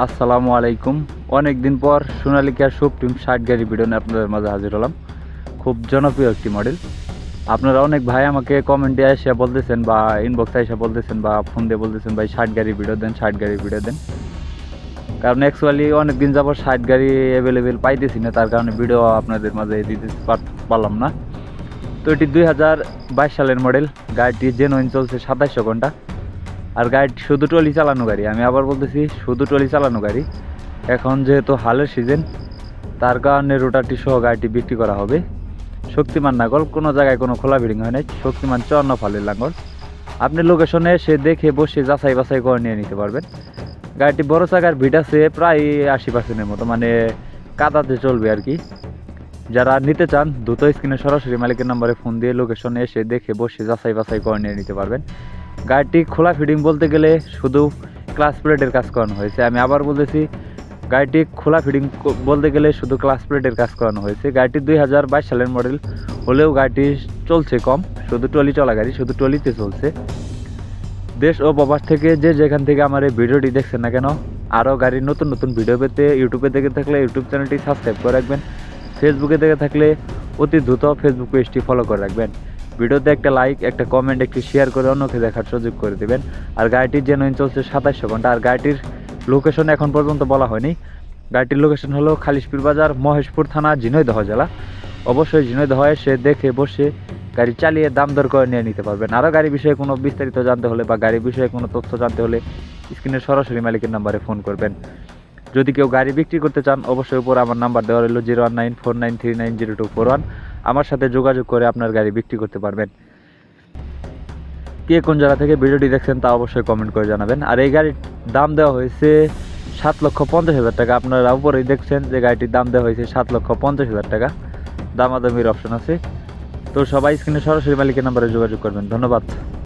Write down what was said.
আসসালামু আলাইকুম। অনেক দিন পর সোনালিকার সুপ্রিম ষাট গাড়ি ভিডিও নিয়ে আপনাদের মাঝে হাজির হলাম। খুব জনপ্রিয় একটি মডেল আপনারা অনেক ভাই আমাকে কমেন্টে এসে বলতেছেন বা ইনবক্সে এসে বলতেছেন বা ফোন দিয়ে বলতেছেন, ভাই, ষাট গাড়ি ভিডিও দেন, ষাট গাড়ি ভিডিও দেন। কারণ অ্যাকচুয়ালি অনেক দিন যাবত ষাট গাড়ি অ্যাভেলেবেল পাইতেছি না, তার কারণে ভিডিও আপনাদের মাঝে দিতে পারলাম না। তো এটি দুই হাজার বাইশ সালের মডেল গাড়িটি জেনুইন চলছে সাতাইশশো ঘণ্টা। আর গাড়ি, শুধু ট্রলি চালানো গাড়ি। আমি আবার বলতেছি, শুধু ট্রলি চালানো গাড়ি। এখন যেহেতু হালের সিজন তার কারণে রোটারটি সহ গাড়িটি বিক্রি করা হবে। শক্তিমান নাগল, কোনো জায়গায় কোনো খোলা বিল্ডিং হয় নাই। শক্তিমান চন্ন ফালের লাঙ্গল। আপনি লোকেশনে এসে দেখে বসে যাচাই বাছাই করে নিয়ে নিতে পারবেন। গাড়িটি বড় চাকার ভিড আছে, প্রায় আশি পার্সেন্টের মতো মানে কাদাতে চলবে আর কি। যারা নিতে চান, দ্রুত স্ক্রিনে সরাসরি মালিকের নম্বরে ফোন দিয়ে লোকেশনে এসে দেখে বসে যাচাই বাছাই করে নিয়ে নিতে পারবেন। গাড়িটি খোলা ফিটিং বলতে গেলে শুধু ক্লাস প্লেটের কাজ করানো হয়েছে। আমি আবার বলতেছি, গাড়িটি খোলা ফিটিং বলতে গেলে শুধু ক্লাস প্লেটের কাজ করানো হয়েছে। গাড়িটি দুই হাজার বাইশ সালের মডেল হলেও গাড়িটি চলছে কম। শুধু ট্রলি চলা গাড়ি, শুধু ট্রলিতে চলছে। দেশ ও প্রবাস থেকে যে যেখান থেকে আমার এই ভিডিওটি দেখছেন না কেন, আরও গাড়ির নতুন নতুন ভিডিও পেতে ইউটিউবে দেখে থাকলে ইউটিউব চ্যানেলটি সাবস্ক্রাইব করে রাখবেন। ফেসবুকে দেখে থাকলে অতি দ্রুত ফেসবুক পেজটি ফলো করে রাখবেন। ভিডিওতে একটা লাইক একটা কমেন্ট একটি শেয়ার করে অন্যকে দেখার সুযোগ করে দেবেন। আর গাড়িটির জেনুইন চলছে সাতাশশো ঘণ্টা। আর গাড়িটির লোকেশন এখন পর্যন্ত বলা হয়নি। গাড়িটির লোকেশন হলো খালিশপুর বাজার, মহেশপুর থানা ঝিনৈদহ জেলা। অবশ্যই ঝিনৈদহ এসে দেখে বসে গাড়ি চালিয়ে দাম দর করে নিয়ে নিতে পারবেন। আরও গাড়ি বিষয়ে কোনো বিস্তারিত জানতে হলে বা গাড়ি বিষয়ে কোনো তথ্য জানতে হলে স্ক্রিনে সরাসরি মালিকের নাম্বারে ফোন করবেন। যদি কেউ গাড়ি বিক্রি করতে চান, অবশ্যই উপর আমার নাম্বার দেওয়া রইল zero one nine four nine three nine zero two four one. আমার সাথে যোগাযোগ করে আপনার গাড়ি বিক্রি করতে পারবেন। কে কোন জায়গা থেকে ভিডিওটি দেখছেন তা অবশ্যই কমেন্ট করে জানাবেন। আর এই গাড়ির দাম দেওয়া হয়েছে সাত লক্ষ পঞ্চাশ হাজার টাকা। আপনারা উপরেই দেখছেন যে গাড়িটির দাম দেওয়া হয়েছে সাত লক্ষ পঞ্চাশ হাজার টাকা। দামাদামির অপশন আছে। তো সবাই স্ক্রিনে সরাসরি মালিকের নাম্বারে যোগাযোগ করবেন। ধন্যবাদ।